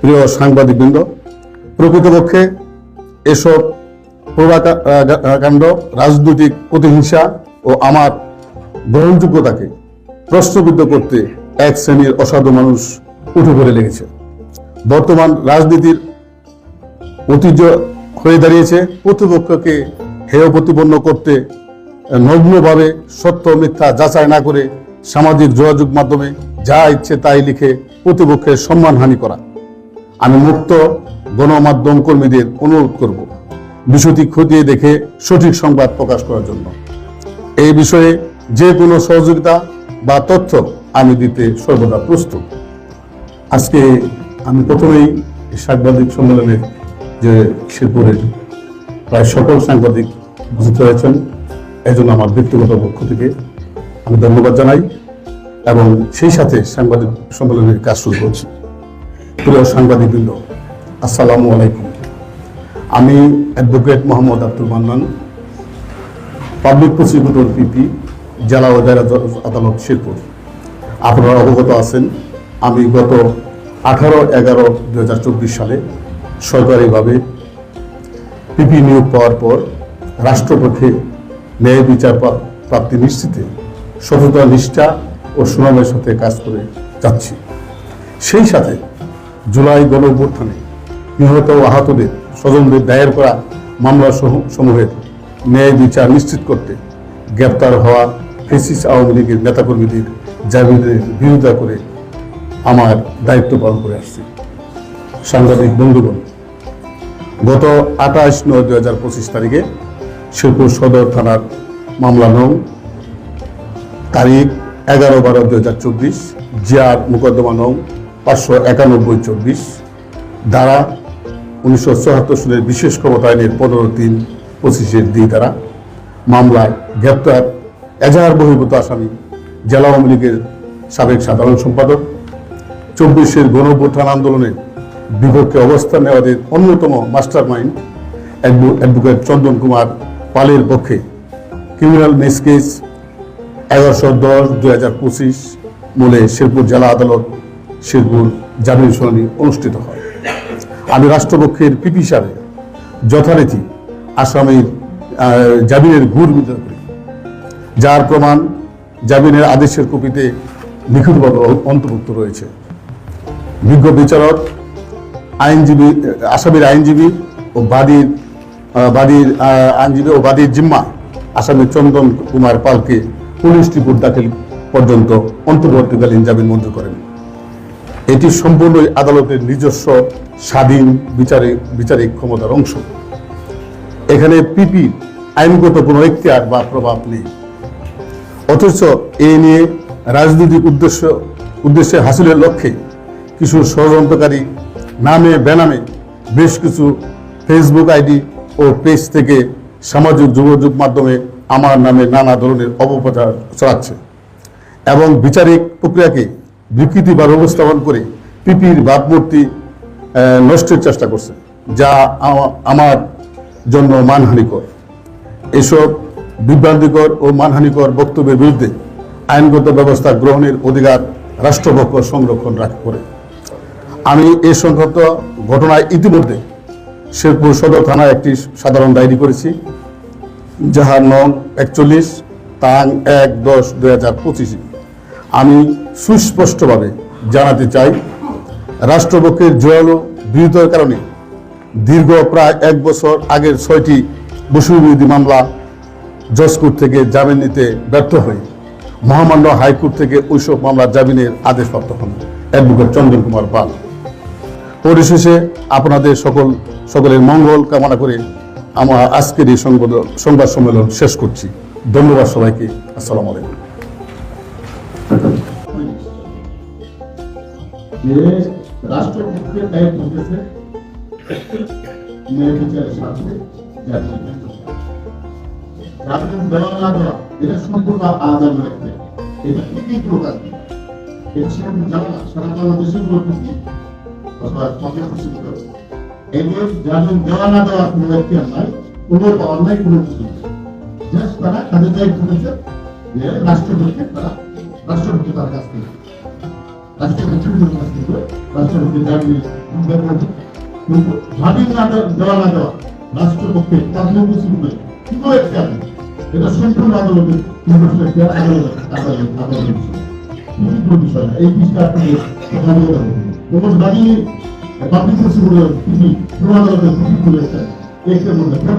প্রিয় সাংবাদিকবৃন্দ, প্রকৃতপক্ষে এসব প্রভাকাণ্ড রাজনৈতিক প্রতিহিংসা ও আমার গ্রহণযোগ্যতাকে প্রশ্নবিদ্ধ করতে এক শ্রেণির অসাধু মানুষ উঠে পড়ে লেগেছে। বর্তমান রাজনীতির ঐতিহ্য হয়ে দাঁড়িয়েছে, প্রতিপক্ষকে হেয় প্রতিপন্ন করতে নগ্নভাবে সত্য মিথ্যা যাচাই না করে সামাজিক যোগাযোগ মাধ্যমে যা ইচ্ছে তাই লিখে প্রতিপক্ষের সম্মানহানি করা। আমি মুক্ত গণমাধ্যম কর্মীদের অনুরোধ করব বিষয়টি খতিয়ে দেখে সঠিক সংবাদ প্রকাশ করার জন্য। এই বিষয়ে যে কোনো সহযোগিতা বা তথ্য আমি দিতে সর্বদা প্রস্তুত। আজকে আমি প্রথমেই সাংবাদিক সম্মেলনে যে শিবপুরের প্রায় সকল সাংবাদিক উপস্থিত হয়েছেন এই জন্য আমার ব্যক্তিগত পক্ষ থেকে আমি ধন্যবাদ জানাই এবং সেই সাথে সাংবাদিক সম্মেলনের কাজ শুরু করছি। প্রিয় সাংবাদিকবৃন্দ, আসসালামু আলাইকুম। আমি advocate Mohammad Abdul Mannan, public prosecutor PP, জেলা ও দায়রা আদালত, শিরপুর। আপনারা অবগত আছেন, আমি গত আঠারো এগারো দু সালে সরকারিভাবে পিপি নিয়োগ পাওয়ার পর রাষ্ট্রপক্ষে ন্যায় বিচার প্রাপ্তি নিশ্চিতে সততা, নিষ্ঠা ও সুনামের সাথে কাজ করে যাচ্ছি। সেই সাথে জুলাই গণ অভ্যুত্থানে নিহত ও আহতদের স্বজনদের দায়ের করা মামলা সমূহের ন্যায় বিচার নিশ্চিত করতে গ্রেপ্তার হওয়া ফেসিস আওয়ামী লীগের নেতাকর্মীদের জামিনের বিরোধিতা করে আমার দায়িত্ব পালন করে আসছি। সাংবাদিক বন্ধুগণ, গত আঠাশ নয় দুই হাজার পঁচিশ তারিখে শিরপুর সদর থানার মামলা নং তারিখ এগারো বারো দুই হাজার চব্বিশ, জিয়ার মোকদ্দমা নং পাঁচশো একানব্বই চব্বিশ দ্বারা উনিশশো চুয়াত্তর সালের বিশেষ ক্ষমতা আইনের পনেরো তিন পঁচিশের দুই দ্বারা মামলায় গ্রেপ্তার, এজাহার বহির্ভূত আসামি, জেলা আওয়ামী লীগের সাবেক সাধারণ সম্পাদক, চব্বিশের গণভ্যুত্থান আন্দোলনের বিপক্ষে অবস্থান নেওয়াদের অন্যতম master mind advocate Chandan Kumar পালের পক্ষে ক্রিমিনাল মেস কেস, এগারোশো দশ দুই হাজার পঁচিশ, মূলে শেরপুর জেলা আদালত শেরপুর জামিন শুনানি অনুষ্ঠিত হয়। আমি রাষ্ট্রপক্ষের পিপি হিসাবে যথারীতি আসামির জামিনের ঘুর বিচার করি। যার প্রমাণ জামিনের আদেশের কপিতে নিখুঁতভাবে অন্তর্ভুক্ত রয়েছে। বিজ্ঞ বিচারক, আইনজীবী, আসামির আইনজীবী ও বাদীর বাদীর আইনজীবী ও বাদীর জিম্মা আসামি চন্দন কুমার পালকে পুলিশ রিপোর্ট দাখিল পর্যন্ত অন্তর্বর্তীকালীন জামিন মঞ্জুর করেন। এটি সম্পূর্ণই আদালতের নিজস্ব স্বাধীন বিচারে, বিচারিক ক্ষমতার অংশ। এখানে পিপি আইনগত কোনো এখতিয়ার বা প্রভাব নেই। অথচ এ নিয়ে রাজনৈতিক উদ্দেশ্য, উদ্দেশ্যে হাসিলের লক্ষ্যে কিছু ষড়যন্ত্রকারী নামে বেনামে বেশ কিছু ফেসবুক আইডি ও পেজ থেকে সামাজিক যোগাযোগ মাধ্যমে আমার নামে নানা ধরনের অপপ্রচার ছড়াচ্ছে এবং বিচারিক প্রক্রিয়াকে বিকৃতি বা উপস্থাপন করে পিপির ভাবমূর্তি নষ্টের চেষ্টা করছে, যা আমার জন্য মানহানিকর। এসব বিভ্রান্তিকর ও মানহানিকর বক্তব্যের বিরুদ্ধে আইনগত ব্যবস্থা গ্রহণের অধিকার রাষ্ট্রপক্ষ সংরক্ষণ রাখ করে। আমি এ সংক্রান্ত ঘটনায় ইতিমধ্যে শেরপুর সদর থানায় একটি সাধারণ ডায়েরি করেছি, যাহার নং একচল্লিশ, তাং এক দশ দুই হাজার পঁচিশে। আমি সুস্পষ্টভাবে জানাতে চাই, রাষ্ট্রপক্ষের জোরালো বিরোধিতার কারণে দীর্ঘ প্রায় এক বছর আগের ছয়টি বসুবিরোধী মামলা জজকোর্ট থেকে জামিন নিতে ব্যর্থ হয়ে মহামান্য হাইকোর্ট থেকে ওইসব মামলার জামিনের আদেশপ্রাপ্ত হন অ্যাডভোকেট চন্দন কুমার পাল। পরিশেষে আপনাদের সকল, সকলের মঙ্গল কামনা করে আমার আজকের এই সংবাদ সংবাদ সম্মেলন শেষ করছি। ধন্যবাদ সবাইকে। আসসালামু আলাইকুম। রাষ্ট্রপক্ষের দায়িত্ব হচ্ছে ন্যায় বিচারের সাথে জাতীয় জাতীয় দেওয়া না দেওয়া এটা সম্পূর্ণ আদান রাখবে এটা কি প্রকার এটা সেরকম জানা সারা বাংলাদেশের লোক অথবা সরকার কিছু করে এদের দেওয়া না দেওয়া কোনো এখতিয়ার নাই, কোনো কিছু জাস্ট তারা তাদের তারা রাষ্ট্রপতি তার কাছ থেকে রাষ্ট্রপতি কাছ থেকে রাষ্ট্রপতি জামিনের বের করবে কিন্তু স্বাধীন না দেওয়া- না দেওয়া রাষ্ট্রপক্ষে কর্মসূচি নয় কি করে খেয়াল এটা সম্পূর্ণ আদালত আদালত বিষয় না এই বিষয়টা আপনাদের কথা বলে দেবো কোনো দাবি পাবলিক প্রসিকিউটর তিনি পুরো আদালতের প্রতি করেছেন এর মধ্যে কেন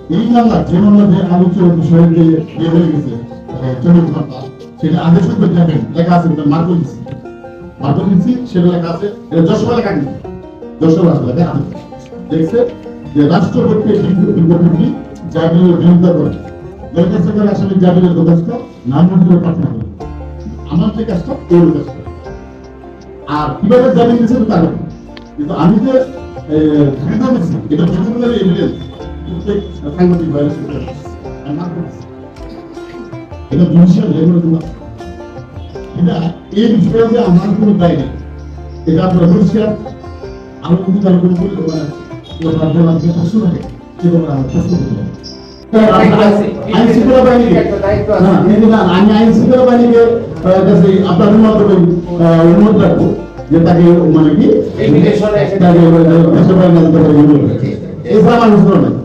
এই মামলা যে মামলা যে আলোচ্য বিষয়ে যে ইয়ে হয়ে গেছে ঘণ্টা সেটা আদেশ করে যাবেন লেখা আছে মার্কো দিচ্ছি মার্কো দিচ্ছি সেটা লেখা আছে, এটা যশোর লেখা কিন্তু। যশোর আছে লেখা আছে দেখছে যে রাষ্ট্রপক্ষে বিজ্ঞপ্তি জামিনের বিরোধিতা করে দরখাস্ত করে আসলে জামিনের দরখাস্ত নামমন্ত্রী পাঠানো হবে আমার যে কাজটা ওর কাজটা। আর কীভাবে জামিন দিয়েছে তার কিন্তু আমি যে এটা ডকুমেন্টারি এভিডেন্স সাংবাদিক ভাইরাস এটা জুডিশিয়াল লেভেলে জন্য এটা এই বিষয়ে যে আমার কোনো দায় নেই এটা আপনারা পরিষ্কার আমি যদি কারও কোনো বলি মানে কেউ ভাববে না যে প্রশ্ন থাকে সেগুলো প্রশ্ন করতে না, আমি আইন শৃঙ্খলা বাহিনীকে কাছে আপনাদের মাধ্যমে অনুরোধ রাখব যে তাকে মানে কি পারে। এছাড়া আমার বুঝতে পারে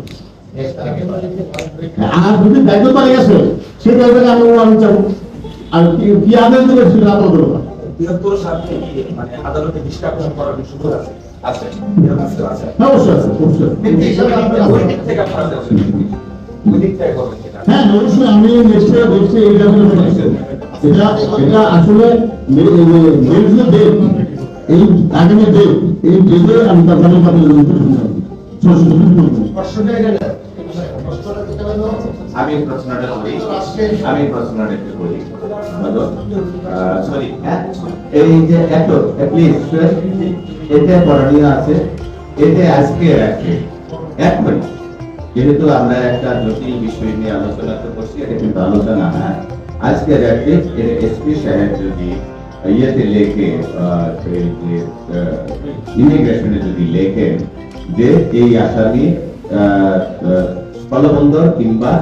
আর যদি দায়িত্ব পারে গেছে সেই দায়িত্বকে আমি আমি চাবো আর কি- কি আদেশ দেবে সেটা আপনাদের ব্যাপার। বৃহত্তর স্বার্থে মানে আদালতে দৃষ্টাকর্ষণ করার সুযোগ আছে? আছে। এরকম কিছু আছে। হ্যাঁ অবশ্যই আছে হ্যাঁ অবশ্যই আমি নেক্সটে দেখছি এই লেভেলে এটা এটা আসলে এই আগামী ডেট ডেটে আমি তার মানে আমি প্রশ্নটা করি। আমি প্রশ্নটা একটু করি। সরি হ্যাঁ? এই যে এত প্লিজ এতে করণীয় আছে, এতে আজকে রাখে। এক মিনিট। যেহেতু আমরা একটা জটিল বিষয় নিয়ে আলোচনা তো করছি, এটা কিন্তু আলোচনা না। আজকে রাখে এসপি সাহেব যদি ইয়েতে লেখে ইমিগ্রেশনে যদি লেখেন যে এই আসামি স্থলবন্দর কিংবা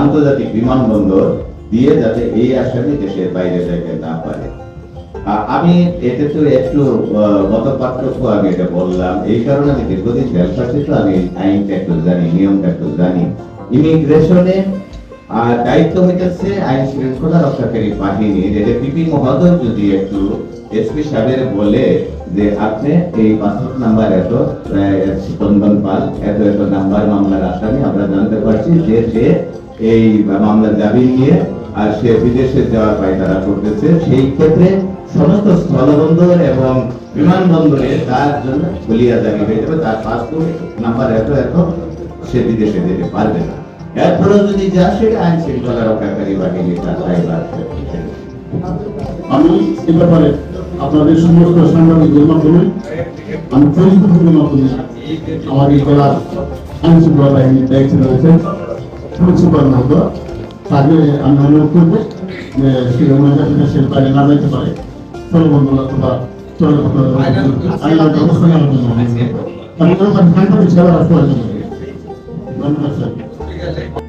আন্তর্জাতিক বিমানবন্দর দিয়ে যাতে এই আসামি দেশের বাইরে যাইতে না পারে। আমি এতে তো একটু মত পার্থক্য আমি এটা বললাম। এই কারণে আমি দীর্ঘদিন ব্যবসাতে তো আমি আইনটা একটু জানি নিয়মটা একটু জানি। ইমিগ্রেশনে, আর দায়িত্ব হইতেছে আইন শৃঙ্খলা রক্ষাকারী বাহিনীর। এটা পিপি মহোদয় যদি একটু এসপি সাহেবের বলে যে, আপনি এই পাসপোর্ট নাম্বার এত স্পন্দন পাল, এত এত নাম্বার মামলার আসামি, আমরা জানতে পারছি যে সে এই মামলার জামিন নিয়ে আর সে বিদেশে যাওয়ার পায়তারা করতেছে। সেই ক্ষেত্রে সমস্ত স্থলবন্দর এবং বিমানবন্দরে তার জন্য বলিয়া জারি হয়ে যাবে। তার পাসপোর্ট নাম্বার এত এত, সে বিদেশে যেতে পারবে না। এরপরেও যদি যা, সেটা আইন শৃঙ্খলা রক্ষাকারী বাহিনী তার সে- আমি এ ব্যাপারে আপনাদের সমস্ত সাংবাদিকদের মাধ্যমে আমি ফেসবুকের মাধ্যমে আমাদের জেলার আইন শৃঙ্খলা বাহিনীর দায়িত্ব রয়েছেন প্রিন্সিপাল মহোদয় তাকে আমি অনুরোধ করব যে সে মহিলা দেশের বাইরে না যাইতে পারে স্থলবন্দর অথবা চলপথ আইনার ব্যবস্থা নেওয়ার জন্য আমি ওখানে সাংবাদিক সেবার প্রয়োজন ধন্যবাদ স্যার